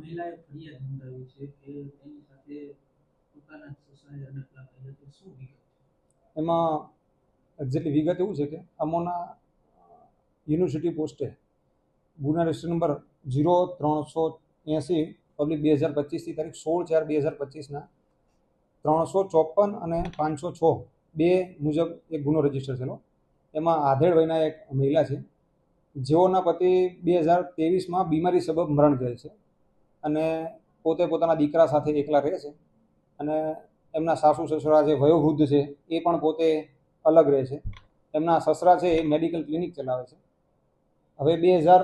મહિલાએ ફરિયાદ નોંધાવી છે કે તેની સાથે પોતાના સસરાએ અડકલા કર્યા છે. શું વિગત એમાં એક્ઝેક્ટલી વિગત એવું છે કે અમોના યુનિવર્સિટી પોસ્ટે ગુના રજિસ્ટર નંબર જીરો ત્રણસો એંસી પબ્લિક બે હજાર પચીસથી તારીખ સોળ ચાર બે હજાર પચીસના ત્રણસો ચોપન અને પાંચસો છ બે મુજબ એક ગુનો રજિસ્ટર થયેલો. એમાં આધેડ વયના એક મહિલા છે. જેઓના પતિ બે હજાર ત્રેવીસમાં બીમારી સબબ મરણ ગયેલ છે. અને પોતે પોતાના દીકરા સાથે એકલા રહે છે. અને એમના સાસુ સસરા જે વયોવૃદ્ધ છે, એ પણ પોતે અલગ રહે છે. એમના સસરા છે, એ મેડિકલ ક્લિનિક ચલાવે છે. હવે બે હજાર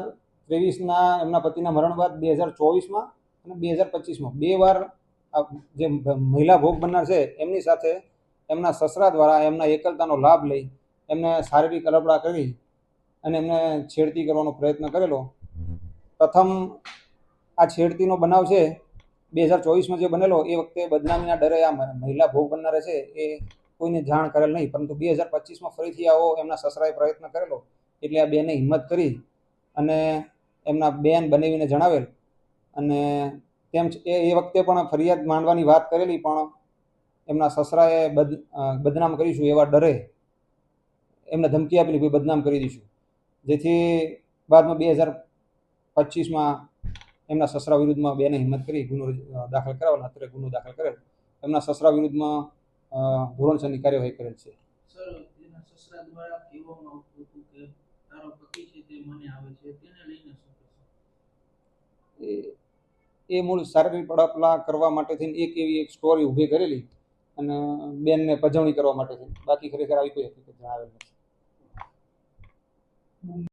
ત્રેવીસના એમના પતિના મરણ બાદ બે હજાર ચોવીસમાં અને બે હજાર પચીસમાં બે વાર જે મહિલા ભોગ બનનાર છે, એમની સાથે એમના સસરા દ્વારા એમના એકલતાનો લાભ લઈ એમને શારીરિક અલબડા કરી અને એમને છેડતી કરવાનો પ્રયત્ન કરેલો. પ્રથમ આ છેડતીનો બનાવ છે, બે હજાર ચોવીસમાં જે બનેલો, એ વખતે બદનામીના ડરે આ મહિલા ભોગ બનનાર છે, એ કોઈને જાણ કરેલ નહીં, પરંતુ બે હજાર પચીસમાં ફરીથી આવો એમના સસરાએ પ્રયત્ન કરેલો, એટલે આ બેને હિંમત કરી અને એમના બેન બનાવીને જણાવેલ. અને તેમ એ એ વખતે પણ ફરિયાદ માંડવાની વાત કરેલી, પણ એમના સસરાએ બદ બદનામ કરીશું એવા ડરે એમને ધમકી આપેલી કોઈ બદનામ કરી દઈશું. જેથી બાદમાં બે હજાર પચીસમાં એમના સસરા વિરુદ્ધમાં બેને હિંમત કરી ગુનો દાખલ કરાવેલ. અત્રે ગુનો દાખલ કરેલ. એમના સસરા વિરુદ્ધમાં ધોરણસરની કાર્યવાહી કરેલ છે. એ એ મૂળ શારીરિક પડાપલા કરવા માટે થઈને એક એવી એક સ્ટોરી ઊભી કરેલી અને બેનને પજવણી કરવા માટે બાકી ખરેખર આવી કોઈ હકીકત જણાવેલ નથી.